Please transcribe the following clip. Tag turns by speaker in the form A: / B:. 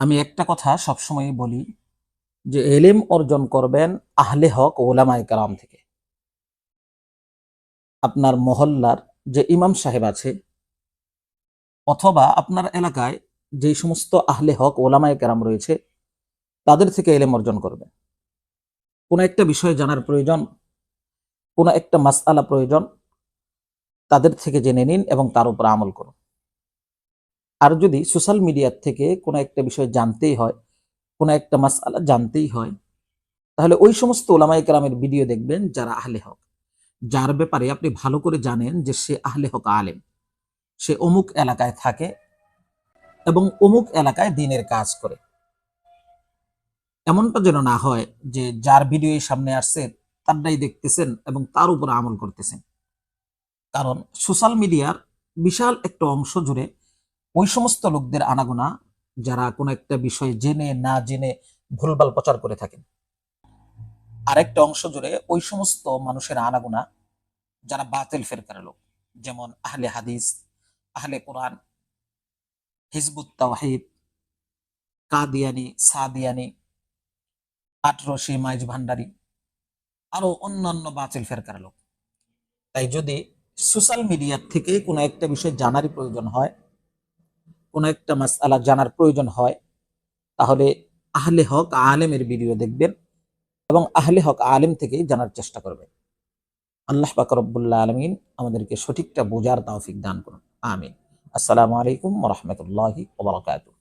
A: আমি একটা কথা সবসময় বলি যে এলেম অর্জন করবেন আহলে হক ওলামায় কারাম থেকে। আপনার মহল্লার যে ইমাম সাহেব আছে অথবা আপনার এলাকায় যে সমস্ত আহলে হক ওলামায় কেরাম রয়েছে, তাদের থেকে এলেম অর্জন করবেন। কোনো একটা বিষয় জানার প্রয়োজন, কোনো একটা মাসআলা প্রয়োজন, তাদের থেকে জেনে নিন এবং তার উপর আমল করুন। আর যদি সোশ্যাল মিডিয়ার থেকে কোনো একটা বিষয় জানতেই হয়, কোনো একটা মাসআলা জানতেই হয়, তাহলে ওই সমস্ত ওলামাই কেরামের ভিডিও দেখবেন যারা আহলে হক। যার ব্যাপারে আপনি ভালো করে জানেন যে সে আহলে হক আলেম। সে অমুক এলাকায় থাকে এবং অমুক এলাকায় দিনের কাজ করে। এমনটা যেন না হয় যে যার ভিডিও সামনে আসছে, তারটাই দেখতেছেন এবং তার উপর আমল করতেছেন। কারণ সোশ্যাল মিডিয়ার বিশাল একটা অংশ জুড়ে ওই সমস্ত লোকদের আনাগোনা যারা কোনো একটা বিষয় জেনে না জেনে ভুলভাল প্রচার করে থাকেন। আরেকটা অংশ জুড়ে ওই সমস্ত মানুষের আনাগোনা যারা বাতিল ফেরকার লোক, যেমন আহলে হাদিস, আহলে কোরআন, হিজবুত তাওহিদ, কাদিয়ানি, সাদিয়ানি, আটরশি, মাইজ ভান্ডারি আরও অন্যান্য বাতিল ফেরকার লোক। তাই যদি সোশ্যাল মিডিয়ার থেকে কোনো একটা বিষয় জানারই প্রয়োজন হয় কোনো একটা মাস আলা জানার প্রয়োজন হয়, তাহলে আহলে হক আলেমের ভিডিও দেখবেন এবং আহলে হক আলেম থেকে জানার চেষ্টা করবেন। আল্লাহ বাকরবুল্লাহ আলমিন আমাদেরকে সঠিকটা বোঝার তাওফিক দান করুন। আমিন। আসসালামু আলাইকুম রহমতুল্লাহি ওবরাকাতুহ